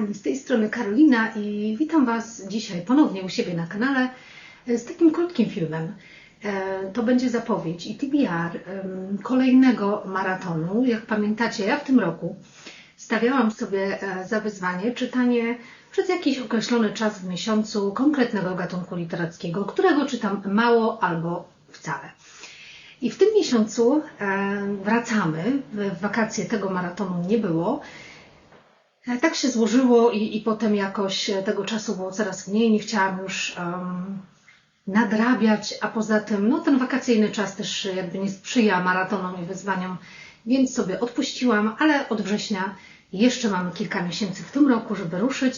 kochani, z tej strony Karolina i witam Was dzisiaj ponownie u siebie na kanale z takim krótkim filmem. E, to będzie zapowiedź i TBR kolejnego maratonu. Jak pamiętacie, ja w tym roku stawiałam sobie e, za wyzwanie czytanie przez jakiś określony czas w miesiącu konkretnego gatunku literackiego, którego czytam mało albo wcale. I w tym miesiącu e, wracamy. W wakacje tego maratonu nie było. E, tak się złożyło i, i potem jakoś tego czasu było coraz mniej. Nie chciałam już um, nadrabiać, a poza tym no, ten wakacyjny czas też jakby nie sprzyja maratonom i wyzwaniom, więc sobie odpuściłam, ale od września jeszcze mamy kilka miesięcy w tym roku, żeby ruszyć.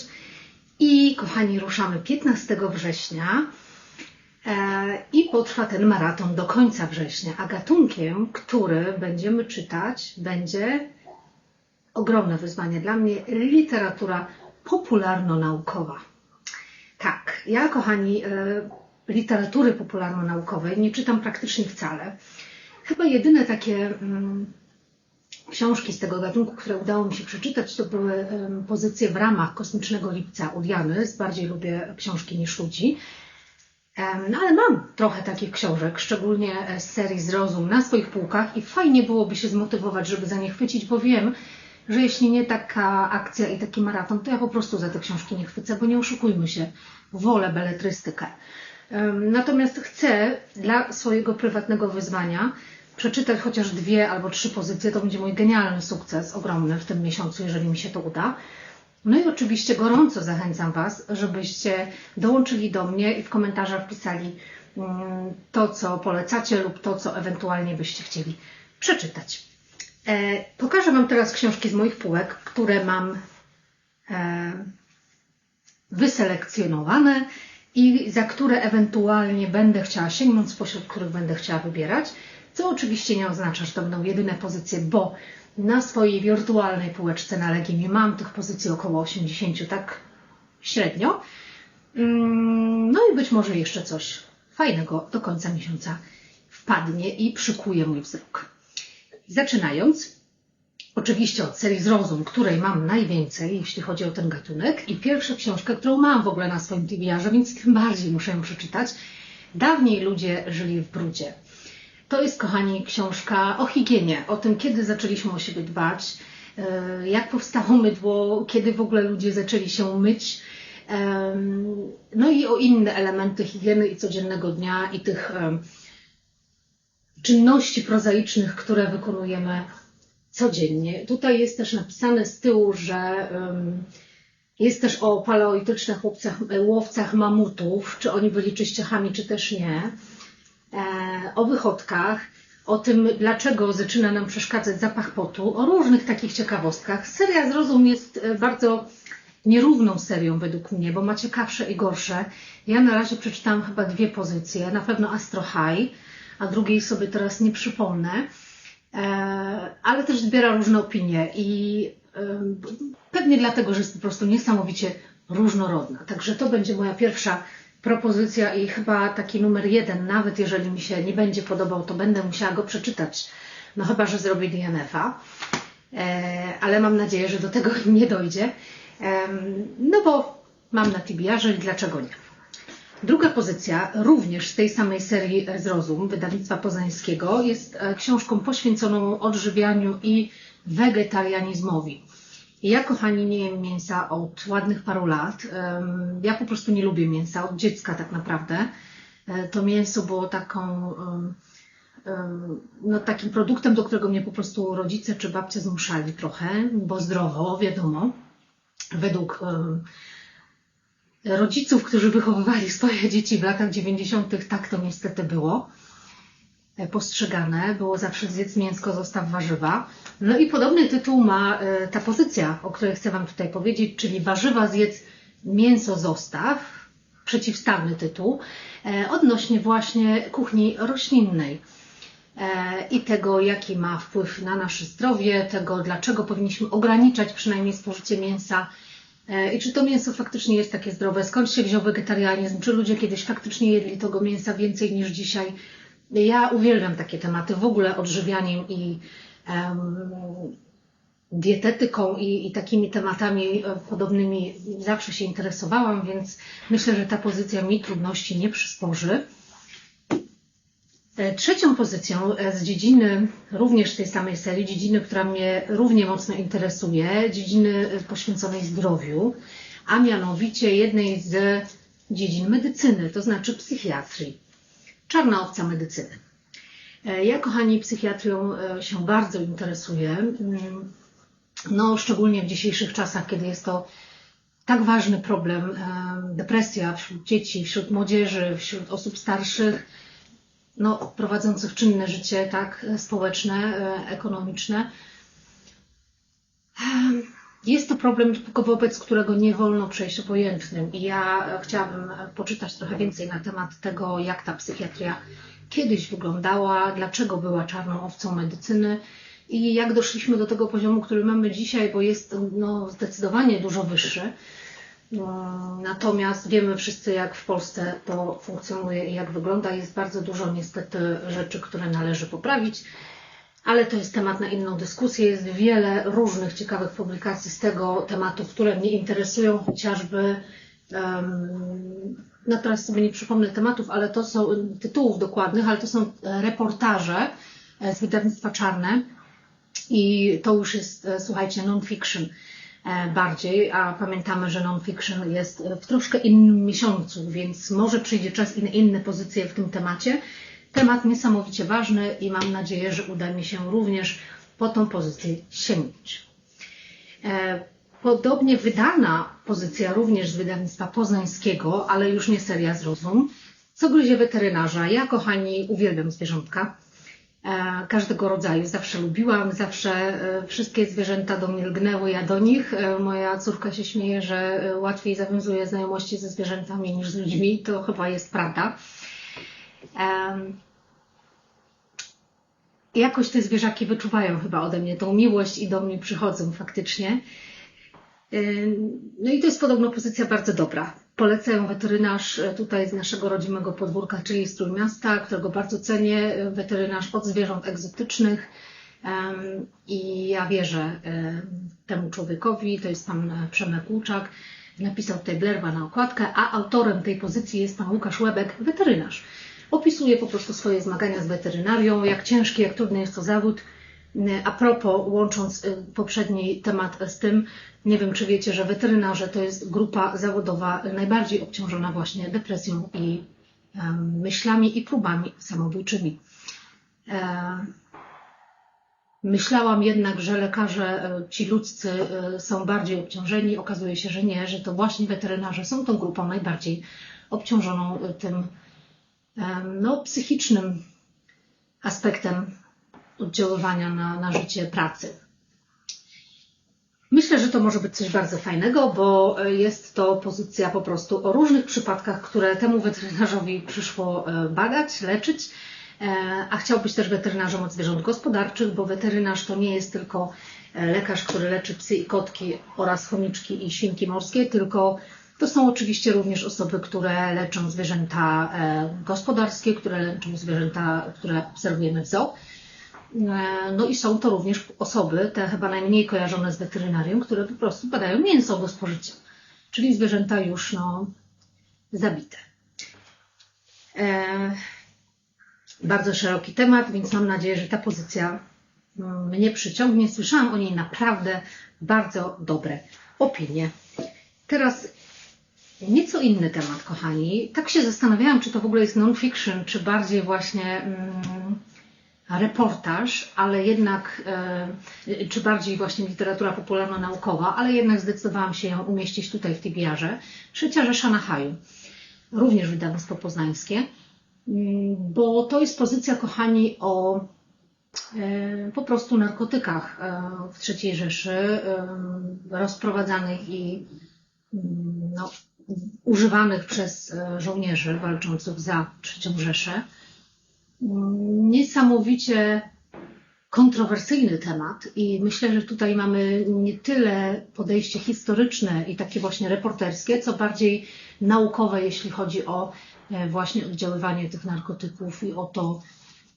I kochani, ruszamy 15 września e, i potrwa ten maraton do końca września. A gatunkiem, który będziemy czytać, będzie ogromne wyzwanie dla mnie literatura popularno-naukowa. Tak, ja, kochani, e, literatury popularno-naukowej nie czytam praktycznie wcale. Chyba jedyne takie mm, książki z tego gatunku, które udało mi się przeczytać, to były pozycje w ramach Kosmicznego Lipca u Diany. Bardziej lubię książki niż ludzi. No ale mam trochę takich książek, szczególnie z serii Zrozum na swoich półkach i fajnie byłoby się zmotywować, żeby za nie chwycić, bo wiem, że jeśli nie taka akcja i taki maraton, to ja po prostu za te książki nie chwycę, bo nie oszukujmy się, wolę beletrystykę. Natomiast chcę dla swojego prywatnego wyzwania przeczytać chociaż dwie albo trzy pozycje. To będzie mój genialny sukces, ogromny w tym miesiącu, jeżeli mi się to uda. No i oczywiście gorąco zachęcam Was, żebyście dołączyli do mnie i w komentarzach wpisali mm, to, co polecacie lub to, co ewentualnie byście chcieli przeczytać. E, pokażę Wam teraz książki z moich półek, które mam e, wyselekcjonowane i za które ewentualnie będę chciała sięgnąć, spośród których będę chciała wybierać, co oczywiście nie oznacza, że to będą jedyne pozycje, bo na swojej wirtualnej półeczce na Legimie mam tych pozycji około 80, tak średnio. Mm, no i być może jeszcze coś fajnego do końca miesiąca wpadnie i przykuje mój wzrok. Zaczynając, oczywiście od serii Zrozum, której mam najwięcej, jeśli chodzi o ten gatunek. I pierwsza książka, którą mam w ogóle na swoim TBR-ze, więc tym bardziej muszę ją przeczytać. Dawniej ludzie żyli w brudzie. To jest, kochani, książka o higienie, o tym, kiedy zaczęliśmy o siebie dbać, e, jak powstało mydło, kiedy w ogóle ludzie zaczęli się myć. No i o inne elementy higieny i codziennego dnia i tych czynności prozaicznych, które wykonujemy codziennie. Tutaj jest też napisane z tyłu, że jest też o paleolitycznych łowcach, łowcach mamutów, czy oni byli czyściechami, czy też nie. E, o wychodkach, o tym, dlaczego zaczyna nam przeszkadzać zapach potu, o różnych takich ciekawostkach. Seria Zrozum jest e, bardzo nierówną serią według mnie, bo ma ciekawsze i gorsze. Ja na razie przeczytałam chyba dwie pozycje, na pewno Astro High, a drugiej sobie teraz nie przypomnę. E, ale też zbiera różne opinie i e, pewnie dlatego, że jest po prostu niesamowicie różnorodna. Także to będzie moja pierwsza propozycja i chyba taki numer jeden, nawet jeżeli mi się nie będzie podobał, to będę musiała go przeczytać. No chyba, że zrobię DNF-a, e, ale mam nadzieję, że do tego nie dojdzie. No bo mam na TBR, i dlaczego nie. Druga pozycja, również z tej samej serii Zrozum, wydawnictwa poznańskiego, jest e, książką poświęconą odżywianiu i wegetarianizmowi. Ja, kochani, nie jem mięsa od ładnych paru lat. Ja po prostu nie lubię mięsa, od dziecka tak naprawdę. E, to mięso było taką, no, takim produktem, do którego mnie po prostu rodzice czy babcia zmuszali trochę, bo zdrowo, wiadomo, według rodziców, którzy wychowywali swoje dzieci w latach 90., tak to niestety było e, postrzegane. Było zawsze zjedz mięsko, zostaw warzywa. No i podobny tytuł ma e, ta pozycja, o której chcę Wam tutaj powiedzieć, czyli warzywa zjedz, mięso zostaw. Przeciwstawny tytuł e, odnośnie właśnie kuchni roślinnej i tego, jaki ma wpływ na nasze zdrowie, tego, dlaczego powinniśmy ograniczać przynajmniej spożycie mięsa I czy to mięso faktycznie jest takie zdrowe? Skąd się wziął wegetarianizm? Czy ludzie kiedyś faktycznie jedli tego mięsa więcej niż dzisiaj? Ja uwielbiam takie tematy, w ogóle odżywianiem i um, dietetyką i, i takimi tematami e, podobnymi zawsze się interesowałam, więc myślę, że ta pozycja mi trudności nie przysporzy. E, Trzecią pozycją e, z dziedziny, również tej samej serii, dziedziny, która mnie równie mocno interesuje, dziedziny e, poświęconej zdrowiu, a mianowicie jednej z dziedzin medycyny, to znaczy psychiatrii. Czarna owca medycyny. Ja, kochani, psychiatrią się bardzo interesuję. Mm, no, szczególnie w dzisiejszych czasach, kiedy jest to tak ważny problem, depresja wśród dzieci, wśród młodzieży, wśród osób starszych, no, prowadzących czynne życie tak społeczne, e, ekonomiczne. Jest to problem, wobec którego nie wolno przejść obojętnym. I ja chciałabym poczytać trochę więcej na temat tego, jak ta psychiatria kiedyś wyglądała, dlaczego była czarną owcą medycyny i jak doszliśmy do tego poziomu, który mamy dzisiaj, bo jest no, zdecydowanie dużo wyższy. Natomiast wiemy wszyscy, jak w Polsce to funkcjonuje i jak wygląda. Jest bardzo dużo niestety rzeczy, które należy poprawić, ale to jest temat na inną dyskusję. Jest wiele różnych ciekawych publikacji z tego tematu, które mnie interesują, chociażby. No teraz sobie nie przypomnę tematów, ale to są tytułów dokładnych, ale to są reportaże z wydawnictwa Czarne i to już jest, słuchajcie, non-fiction. E, bardziej, a pamiętamy, że non-fiction jest w troszkę innym miesiącu, więc może przyjdzie czas i na inne pozycje w tym temacie. Temat niesamowicie ważny i mam nadzieję, że uda mi się również po tą pozycję sięgnąć. E, podobnie wydana pozycja również z wydawnictwa poznańskiego, ale już nie seria Zrozum, co gryzie weterynarza. Ja, kochani, uwielbiam zwierzątka. E, każdego rodzaju. Zawsze lubiłam, zawsze e, wszystkie zwierzęta do mnie lgnęły, ja do nich. E, moja córka się śmieje, że łatwiej zawiązuje znajomości ze zwierzętami niż z ludźmi. To chyba jest prawda. Jakoś te zwierzaki wyczuwają chyba ode mnie tą miłość i do mnie przychodzą faktycznie. No i to jest podobno pozycja bardzo dobra. Polecają weterynarz e, tutaj z naszego rodzimego podwórka, czyli z Trójmiasta, którego bardzo cenię. Weterynarz od zwierząt egzotycznych. I ja wierzę temu człowiekowi, to jest pan Przemek Łuczak. Napisał tutaj Blerwa na okładkę, a autorem tej pozycji jest pan Łukasz Łebek, weterynarz. Opisuje po prostu swoje zmagania z weterynarią, jak ciężki, jak trudny jest to zawód. A propos, łącząc y, poprzedni temat z tym, nie wiem, czy wiecie, że weterynarze to jest grupa zawodowa najbardziej obciążona właśnie depresją i myślami i próbami samobójczymi. E, myślałam jednak, że lekarze, e, ci ludzcy e, są bardziej obciążeni. Okazuje się, że nie, że to właśnie weterynarze są tą grupą najbardziej obciążoną tym no, psychicznym aspektem oddziaływania na, na życie pracy. Myślę, że to może być coś bardzo fajnego, bo jest to pozycja po prostu o różnych przypadkach, które temu weterynarzowi przyszło e, badać, leczyć, e, a chciał być też weterynarzem od zwierząt gospodarczych, bo weterynarz to nie jest tylko e, lekarz, który leczy psy i kotki oraz chomiczki i świnki morskie, tylko to są oczywiście również osoby, które leczą zwierzęta gospodarskie, które leczą zwierzęta, które obserwujemy w zoo. E, no i są to również osoby, te chyba najmniej kojarzone z weterynarium, które po prostu badają mięso do spożycia, czyli zwierzęta już no, zabite. E, bardzo szeroki temat, więc mam nadzieję, że ta pozycja mm, mnie przyciągnie. Słyszałam o niej naprawdę bardzo dobre opinie. Teraz nieco inny temat, kochani. Tak się zastanawiałam, czy to w ogóle jest non-fiction, czy bardziej właśnie. Mm, reportaż, ale jednak, e, czy bardziej właśnie literatura popularno-naukowa, ale jednak zdecydowałam się ją umieścić tutaj w TBR-ze. Trzecia Rzesza na Haju, również wydawnictwo poznańskie, mm, bo to jest pozycja, kochani, o e, po prostu narkotykach e, w trzeciej Rzeszy, rozprowadzanych i mm, no, używanych przez żołnierzy walczących za trzecią Rzeszę niesamowicie kontrowersyjny temat i myślę, że tutaj mamy nie tyle podejście historyczne i takie właśnie reporterskie, co bardziej naukowe, jeśli chodzi o e, właśnie oddziaływanie tych narkotyków i o to,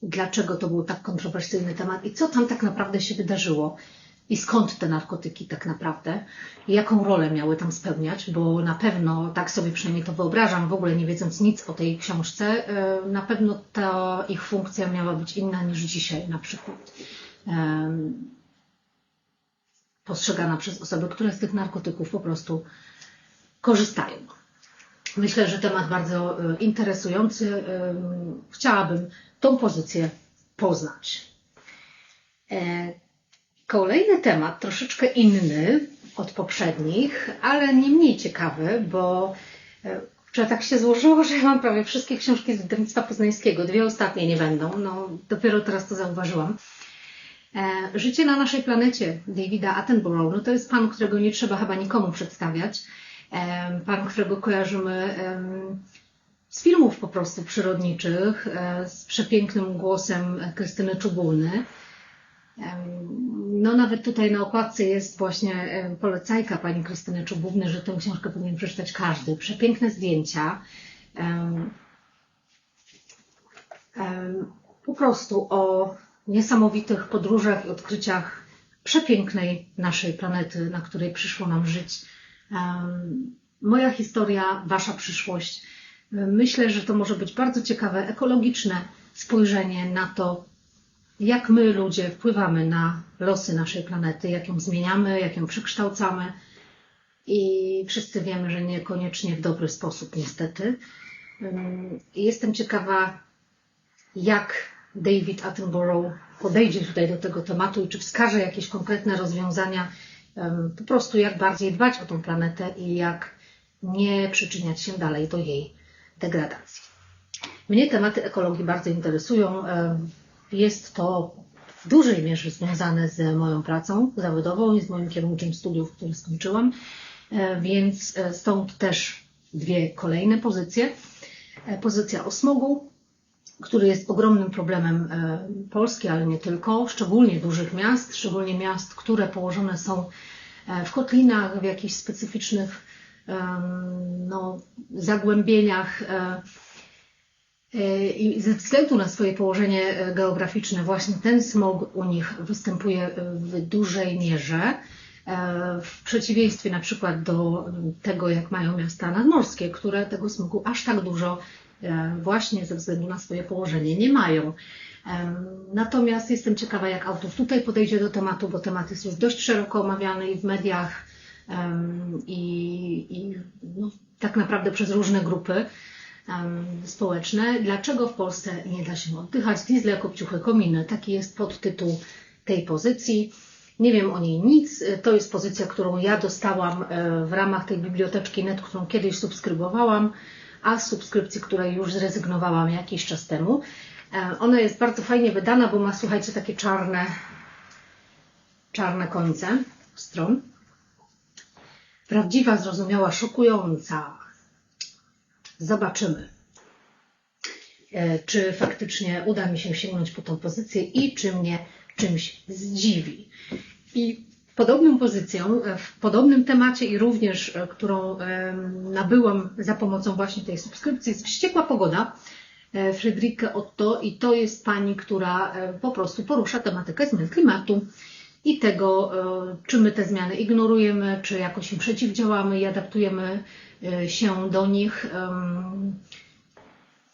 dlaczego to był tak kontrowersyjny temat i co tam tak naprawdę się wydarzyło. I skąd te narkotyki tak naprawdę, jaką rolę miały tam spełniać, bo na pewno, tak sobie przynajmniej to wyobrażam, w ogóle nie wiedząc nic o tej książce, e, na pewno ta ich funkcja miała być inna niż dzisiaj na przykład. Postrzegana przez osoby, które z tych narkotyków po prostu korzystają. Myślę, że temat bardzo e, interesujący. Chciałabym tą pozycję poznać. E, kolejny temat, troszeczkę inny od poprzednich, ale nie mniej ciekawy, bo e, że tak się złożyło, że ja mam prawie wszystkie książki z wydawnictwa poznańskiego. Dwie ostatnie nie będą. No, dopiero teraz to zauważyłam. Życie na naszej planecie Davida Attenborough, no to jest pan, którego nie trzeba chyba nikomu przedstawiać pan, którego kojarzymy z filmów po prostu przyrodniczych, e, z przepięknym głosem Krystyny Czubulny. No nawet tutaj na okładce jest właśnie polecajka pani Krystyny Czubówny, że tę książkę powinien przeczytać każdy. Przepiękne zdjęcia. Po prostu o niesamowitych podróżach i odkryciach przepięknej naszej planety, na której przyszło nam żyć Moja historia, Wasza przyszłość. Myślę, że to może być bardzo ciekawe, ekologiczne spojrzenie na to, jak my ludzie wpływamy na losy naszej planety, jak ją zmieniamy, jak ją przekształcamy. I wszyscy wiemy, że niekoniecznie w dobry sposób, niestety. Jestem ciekawa, jak David Attenborough podejdzie tutaj do tego tematu i czy wskaże jakieś konkretne rozwiązania, po prostu jak bardziej dbać o tą planetę i jak nie przyczyniać się dalej do jej degradacji. Mnie tematy ekologii bardzo interesują. Jest to w dużej mierze związane z moją pracą zawodową i z moim kierunkiem studiów, który skończyłam, e, więc e, stąd też dwie kolejne pozycje. E, pozycja o smogu, który jest ogromnym problemem Polski, ale nie tylko, szczególnie dużych miast, szczególnie miast, które położone są w kotlinach, w jakichś specyficznych no, zagłębieniach i ze względu na swoje położenie geograficzne właśnie ten smog u nich występuje w dużej mierze. E, w przeciwieństwie na przykład do tego, jak mają miasta nadmorskie, które tego smogu aż tak dużo właśnie ze względu na swoje położenie nie mają. Natomiast jestem ciekawa, jak autor tutaj podejdzie do tematu, bo temat jest już dość szeroko omawiany i w mediach, i, i no, tak naprawdę przez różne grupy społeczne. Dlaczego w Polsce nie da się oddychać? Diesle jako pciuchy kominy. Taki jest podtytuł tej pozycji. Nie wiem o niej nic. To jest pozycja, którą ja dostałam e, w ramach tej biblioteczki net, którą kiedyś subskrybowałam, a z subskrypcji, której już zrezygnowałam jakiś czas temu. E, ona jest bardzo fajnie wydana, bo ma, słuchajcie, takie czarne, czarne końce stron. Prawdziwa, zrozumiała, szokująca. Zobaczymy, e, czy faktycznie uda mi się sięgnąć po tą pozycję i czy mnie czymś zdziwi. I podobną pozycją, e, w podobnym temacie i również, e, którą nabyłam za pomocą właśnie tej subskrypcji, jest Wściekła Pogoda. Fryderyka Otto i to jest pani, która po prostu porusza tematykę zmian klimatu i tego, e, czy my te zmiany ignorujemy, czy jakoś im przeciwdziałamy i adaptujemy e, się do nich,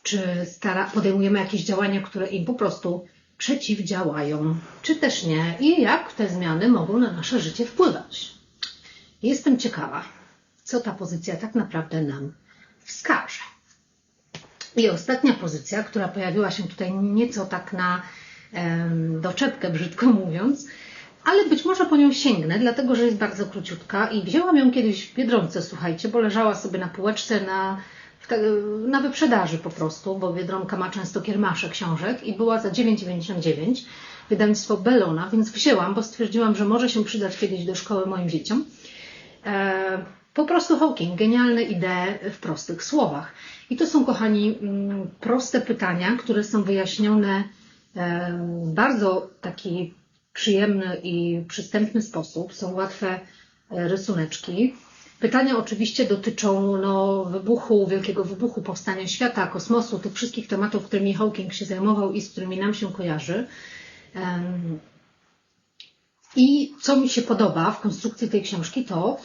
czy podejmujemy jakieś działania, które im po prostu przeciwdziałają, czy też nie, i jak te zmiany mogą na nasze życie wpływać. Jestem ciekawa, co ta pozycja tak naprawdę nam wskaże. I ostatnia pozycja, która pojawiła się tutaj nieco tak na doczepkę, brzydko mówiąc, ale być może po nią sięgnę, dlatego że jest bardzo króciutka i wzięłam ją kiedyś w Biedronce, słuchajcie, bo leżała sobie na półeczce na, na wyprzedaży po prostu, bo Biedronka ma często kiermasze książek i była za 9,99 wydawnictwo Bellona, więc wzięłam, bo stwierdziłam, że może się przydać kiedyś do szkoły moim dzieciom. E, po prostu Hawking, genialne idee w prostych słowach. I to są, kochani, mm, proste pytania, które są wyjaśnione w bardzo taki przyjemny i przystępny sposób. Są łatwe e, rysuneczki. Pytania oczywiście dotyczą no, wybuchu, wielkiego wybuchu, powstania świata, kosmosu, tych wszystkich tematów, którymi Hawking się zajmował i z którymi nam się kojarzy. I co mi się podoba w konstrukcji tej książki, to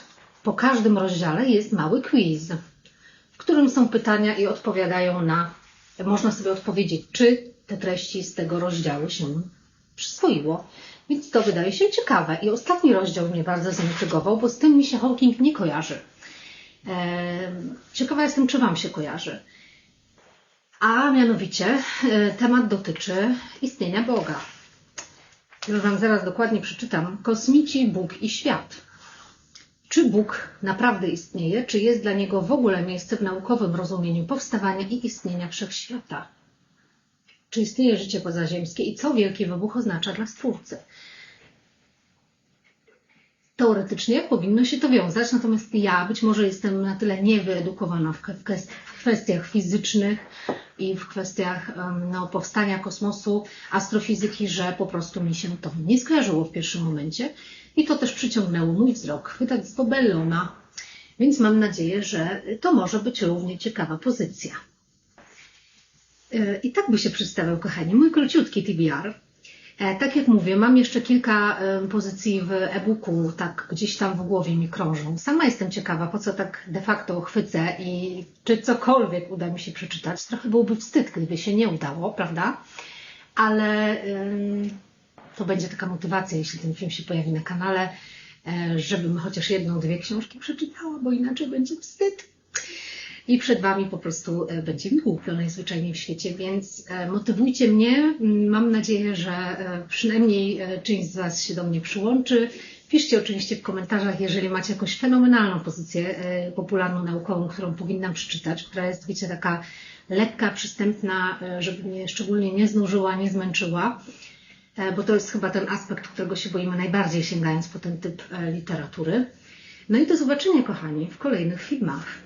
po każdym rozdziale jest mały quiz, w którym są pytania i odpowiadają na, można sobie odpowiedzieć, czy te treści z tego rozdziału się przyswoiło. Więc to wydaje się ciekawe. I ostatni rozdział mnie bardzo zaintrygował, bo z tym mi się Hawking nie kojarzy. Ciekawa jestem, czy Wam się kojarzy. A mianowicie e, temat dotyczy istnienia Boga. Już Wam zaraz dokładnie przeczytam. Kosmici, Bóg i świat. Czy Bóg naprawdę istnieje? Czy jest dla Niego w ogóle miejsce w naukowym rozumieniu powstawania i istnienia wszechświata? Czy istnieje życie pozaziemskie i co wielki wybuch oznacza dla Stwórcy? Teoretycznie powinno się to wiązać, natomiast ja być może jestem na tyle niewyedukowana w kwestiach fizycznych i w kwestiach no, powstania kosmosu, astrofizyki, że po prostu mi się to nie skojarzyło w pierwszym momencie i to też przyciągnęło mój wzrok. Chwytactwo Bellona. Więc mam nadzieję, że to może być równie ciekawa pozycja. E, I tak by się przedstawiał, kochani, mój króciutki TBR. E, tak jak mówię, mam jeszcze kilka pozycji w e-booku, tak gdzieś tam w głowie mi krążą. Sama jestem ciekawa, po co tak de facto chwycę i czy cokolwiek uda mi się przeczytać. Trochę byłoby wstyd, gdyby się nie udało, prawda? Ale to będzie taka motywacja, jeśli ten film się pojawi na kanale, e, żebym chociaż jedną, dwie książki przeczytała, bo inaczej będzie wstyd i przed Wami po prostu e, będzie mi głupio najzwyczajniej w świecie, więc e, motywujcie mnie. Mam nadzieję, że e, przynajmniej część z Was się do mnie przyłączy. Piszcie oczywiście w komentarzach, jeżeli macie jakąś fenomenalną pozycję popularną naukową, którą powinnam przeczytać, która jest, wiecie, taka lekka, przystępna, żeby mnie szczególnie nie znużyła, nie zmęczyła, bo to jest chyba ten aspekt, którego się boimy najbardziej sięgając po ten typ literatury. No i do zobaczenia, kochani, w kolejnych filmach.